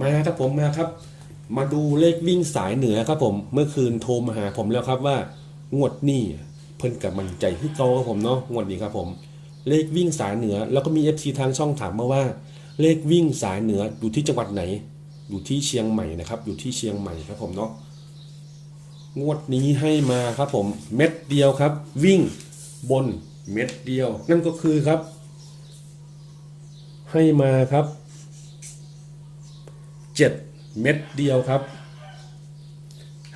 มาครับผมมาครับ มาดูเลขวิ่งสายเหนือครับผม เมื่อคืนโทรมาหาผมแล้วครับว่างวดนี้เพิ่นกับมันใจที่เก่าครับผมเนาะงวดนี้ครับผม เลขวิ่งสายเหนือ แล้วก็มี FC ทางช่องถามมาว่า เลขวิ่งสายเหนืออยู่ที่จังหวัดไหน อยู่ที่เชียงใหม่นะครับ อยู่ที่เชียงใหม่ครับผมเนาะงวดนี้ให้มาครับผม เม็ดเดียวครับ วิ่งบนเม็ดเดียว นั่นก็คือครับ ให้มาครับ เจ็ดเม็ดเดียวครับ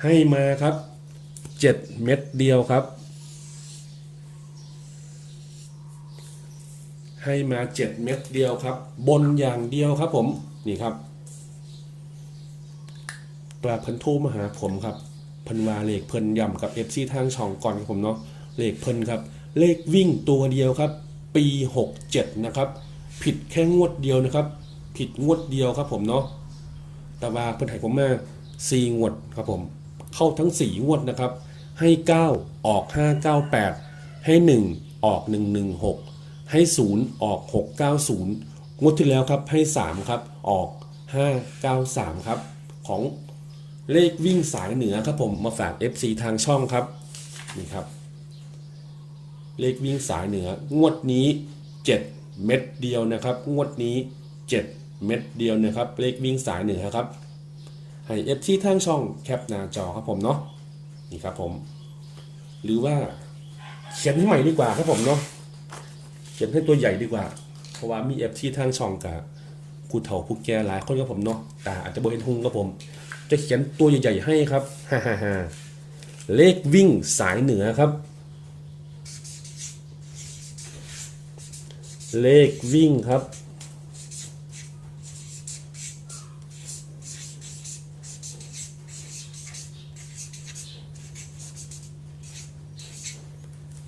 ให้มาครับเจ็ดเม็ดเดียวครับ ให้มาเจ็ดเม็ดเดียวครับ บนอย่างเดียวครับผมนี่ครับปลาเพิ่นโทรมาหาผมครับเพิ่นว่าเลขเพิ่นย่ำกับเอฟซีทางช่องก่อนครับผมเนาะเลขเพิ่นครับ เลขวิ่งตัวเดียวครับ ปี 67 นะครับ ผิดแค่งวดเดียวนะครับ ผิดงวดเดียวครับผมเนาะ แต่ว่าเพิ่นให้ผมมา4งวดครับผม เข้าทั้ง4งวดนะครับ ให้9ออก598ให้1ออก116ให้0ออก690งวดที่แล้วครับให้3ครับออก593ครับ ของเลขวิ่งสายเหนือครับผมมาฝาก FC ทางช่องครับนี่ครับ เลขวิ่งสายเหนือ งวดนี้ 7 เม็ดเดียวนะครับ งวดนี้ 7 เม็ดเดียวนะครับเลขวิ่งสายเหนือครับ ให้เอฟที่ทางช่องแคปหน้าจอครับผมเนาะนี่ครับผม หรือว่าเขียนให้ใหม่ดีกว่าครับผมเนาะเขียนให้ตัวใหญ่ดีกว่า เพราะว่ามีเอฟที่ทางช่องกับผู้เฒ่าผู้แกหลายคนครับผมเนาะตาอาจจะโบเห็นหุงครับผม จะเขียนตัวใหญ่ๆให้ครับฮ่าฮ่าฮ่าเลขวิ่งสายเหนือครับ เลขวิ่งครับ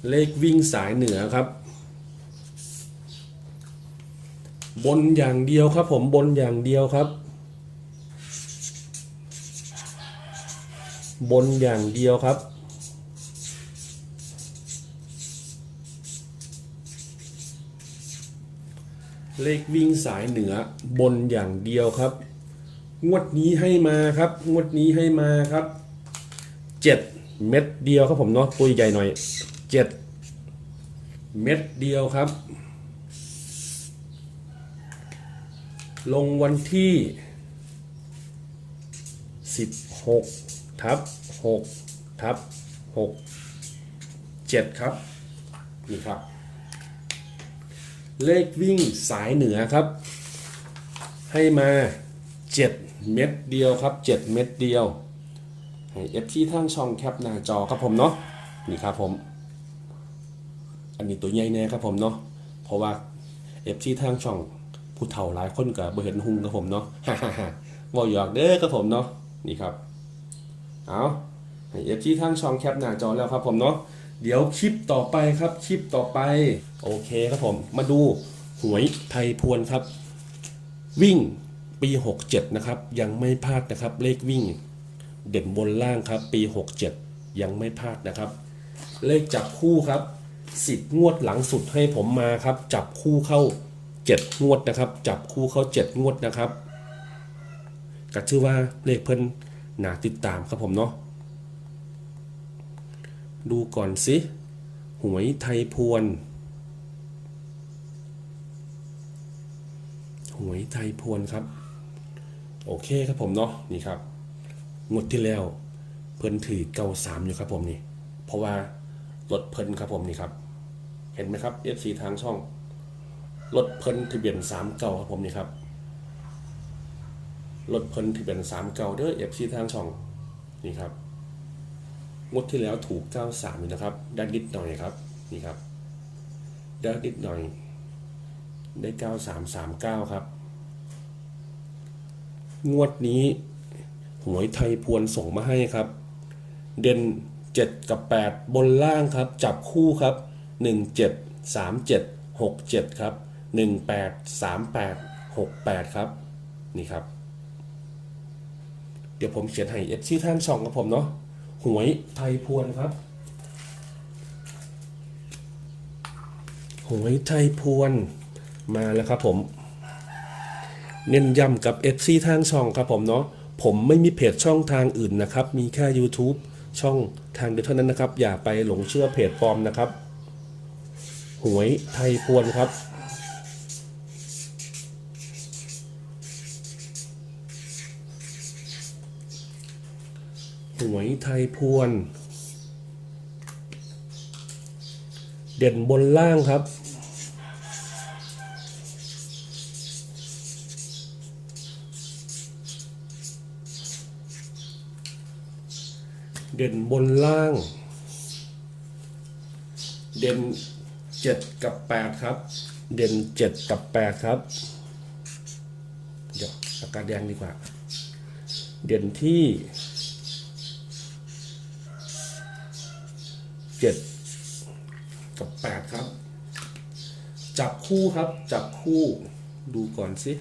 เลขวิ่งสายเหนือครับ บนอย่างเดียวครับผมบนอย่างเดียวครับ บนอย่างเดียวครับ เลขวิ่งสายเหนือบนอย่างเดียวครับ งวดนี้ให้มาครับ งวดนี้ให้มาครับเจ็ดเม็ดเดียวครับผมเนาะตัวใหญ่หน่อย เจ็ดเม็ดเดียวครับ ลงวันที่สิบหกทับหกทับหกเจ็ดครับ นี่ครับ เลขวิ่งสายเหนือครับ ให้มา 7 เม็ดเดียวครับ 7 เม็ดเดียวให้เอฟที่ทางช่องแคปหน้าจอครับผมเนาะนี่ครับผม อันนี้ตัวใหญ่แน่ครับผมเนาะเพราะว่าเอฟที่ทางช่องผู้เฒ่าหลายคนกับเบเห็นหุงครับผมเนาะฮ่าฮ่าฮ่าบอกหยอกเด้อครับผมเนาะนี่ครับเอาให้เอฟที่ทางช่องแคปหน้าจอแล้วครับผมเนาะเดี๋ยวคลิปต่อไปครับคลิปต่อไปโอเคครับผมมาดูหวยไทยพวนครับ วิ่งปี 67 นะครับ ยังไม่พลาดนะครับ เลขวิ่ง เด่นบนล่างครับ ปี 67 ยังไม่พลาดนะครับ เลขจับคู่ครับ 10 งวดหลังสุดให้ผมมาครับ จับคู่เข้า 7 งวดนะครับ จับคู่เข้า 7 งวดนะครับก็ชื่อว่าเลขเพิ่นหนาติดตามครับผมเนาะดูก่อนสิหวยไทยพวนหวยไทยพวนครับ โอเคครับผมเนาะนี่ครับงวดที่แล้วเพิ่นถือเก้าสามอยู่ครับผมนี่ เพราะว่า รถเพิ่นครับผมนี่ครับ เห็นไหมครับ FC ทางช่อง รถเพิ่นทะเบียนสามเก้าครับผมนี่ครับ รถเพิ่นทะเบียนสามเก้าเด้อ FC ทางช่องนี่ครับงวดที่แล้วถูกเก้าสามอยู่นะครับ ได้นิดหน่อยครับ นี่ครับ ได้นิดหน่อย ได้เก้าสามสามเก้าครับ งวดนี้หวยไทยพวนส่งมาให้ครับ เด่น 7 กับ 8 บนล่างครับ จับคู่ครับ 17 37 67 ครับ 18 38 68 ครับ นี่ครับ เดี๋ยวผมเขียนให้เอฟซีท่านช่องกับผมเนาะหวยไทยพวนครับหวยไทยพวนมาแล้วครับผม เน้นย้ำกับ FC ทางช่องครับผมเนาะผมไม่มีเพจช่องทางอื่นนะครับ มีแค่ YouTube ช่องทางเดียวเท่านั้นนะครับ อย่าไปหลงเชื่อเพจปลอมนะครับ หวยไทยพวนครับ หวยไทยพวน เด่นบนล่างครับ เด่นบนล่าง เด่นเจ็ดกับแปดครับ เด่นเจ็ดกับแปดครับ เดี๋ยวปากกาแดงดีกว่า เด่นที่เจ็ดกับแปดครับ จับคู่ครับ จับคู่ดูก่อนสิ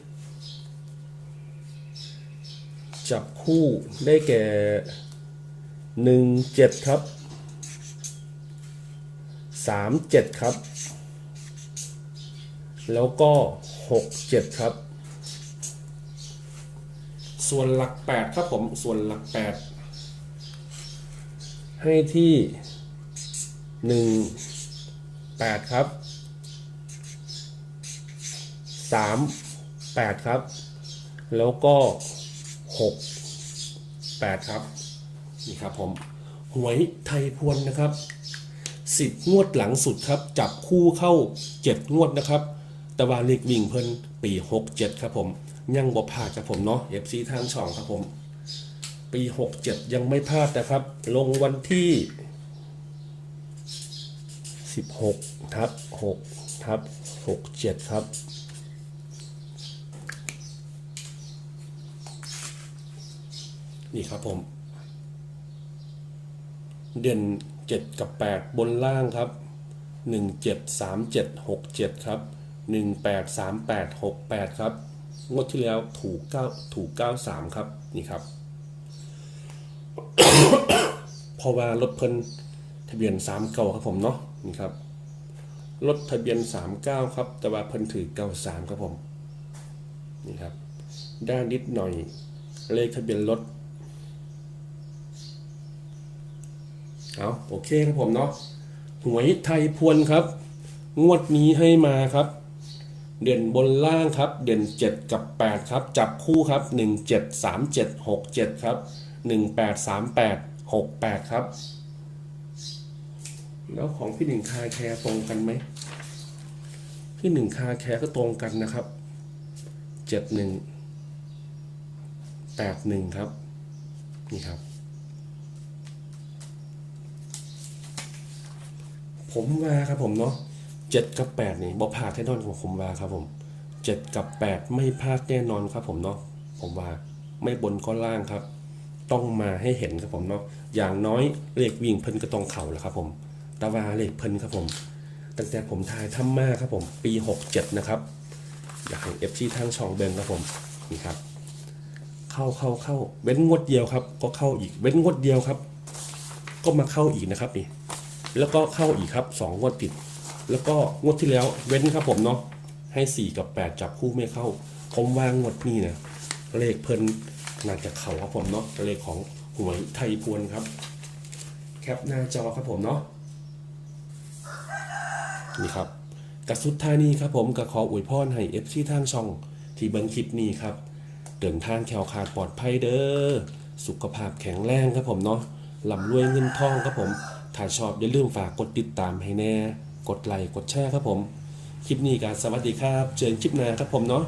จับคู่ได้แก่ หนึ่งเจ็ดครับสามเจ็ดครับ แล้วก็หกเจ็ดครับ ส่วนหลักแปดครับผม ส่วนหลักแปดให้ที่หนึ่งแปดครับสามแปดครับ แล้วก็หกแปดครับ นี่ครับผมหวยไทยพวนนะครับสิบงวดหลังสุดครับ จับคู่เข้าเจ็ดงวดนะครับ แต่ว่าเลขวิ่งเพิ่นปีหกเจ็ดครับผมยังบ่พลาดครับผมเนาะเอฟซีทางช่องครับผม ปีหกเจ็ดยังไม่พลาดนะครับ ลงวันที่สิบหกทับหกทับหกเจ็ดครับนี่ครับผม เด่นเจ็ดกับแปดบนล่างครับหนึ่งเจ็ดสามเจ็ดหกเจ็ดครับหนึ่งแปดสามแปดหกแปดครับ งวดที่แล้วถูกเก้าถูกเก้าสามครับ นี่ครับพราะว่ารถเพิ่นทะเบียนสามเก้าครับผมเนาะ นี่ครับ รถทะเบียนสามเก้าครับ แต่ว่าเพิ่นถือเก้าสามครับผม นี่ครับด้านนิดหน่อย เลขทะเบียนรถ เอาโอเคครับผมเนาะหวยไทยพวนครับ งวดนี้ให้มาครับ เด่นบนล่างครับ เด่น 7 กับ 8 ครับ จับคู่ครับ 1 7 3 7 6 7 ครับ 1 8 3 8 6 8 ครับ แล้วของพี่หนึ่งคาแคร์ตรงกันไหมพี่หนึ่งคาแคร์ก็ตรงกันนะครับ 7 1 8 1 ครับ นี่ครับ ผมว่าครับผมเนาะเจ็ดกับแปดนี่บ่พลาดแน่นอนของผมว่าครับผมเจ็ดกับแปดไม่พลาดแน่นอนครับผมเนาะผมว่าไม่บนก็ล่างครับ ต้องมาให้เห็นครับผมเนาะอย่างน้อยเลขวิ่งเพิ่นก็ต้องเข่าแหล้วครับผมตาวาเลขเพิ่นครับผมตั้งแต่ผมทายถ้ำมาครับผมปี 67 นะครับอยากให้เอฟซีทางช่องเบงครับผมนี่ครับ เข้าเข้าเข้าเว้นงวดเดียวครับ ก็เข้าอีกเว้นงวดเดียวครับ ก็มาเข้าอีกนะครับนี่ แล้วก็เข้าอีกครับสองงวดติด แล้วก็งวดที่แล้วเว้นครับผมเนาะให้สี่กับแปดจับคู่ไม่เข้า ผมวางงวดนี้นะเลขเพิ่นน่าจะเข่าครับผมเนาะเลขของหวยไทยพวนครับ แคปหน้าจอครับผมเนาะนี่ครับกระสุดท้ายนี้ครับผมก็ขออวยพรให้เอฟซีทางช่อง ที่เบิ้งคลิปนี้ครับ เดินทางแคล้วคาดปลอดภัยเด้อสุขภาพแข็งแรงครับผมเนาะลำรวยเงินทองครับผม ถ้าชอบอย่าลืมฝากกดติดตามให้แน่ กดไลค์กดแชร์ครับผม คลิปนี้ก็สวัสดีครับ เจอกันคลิปหน้าครับผมเนาะ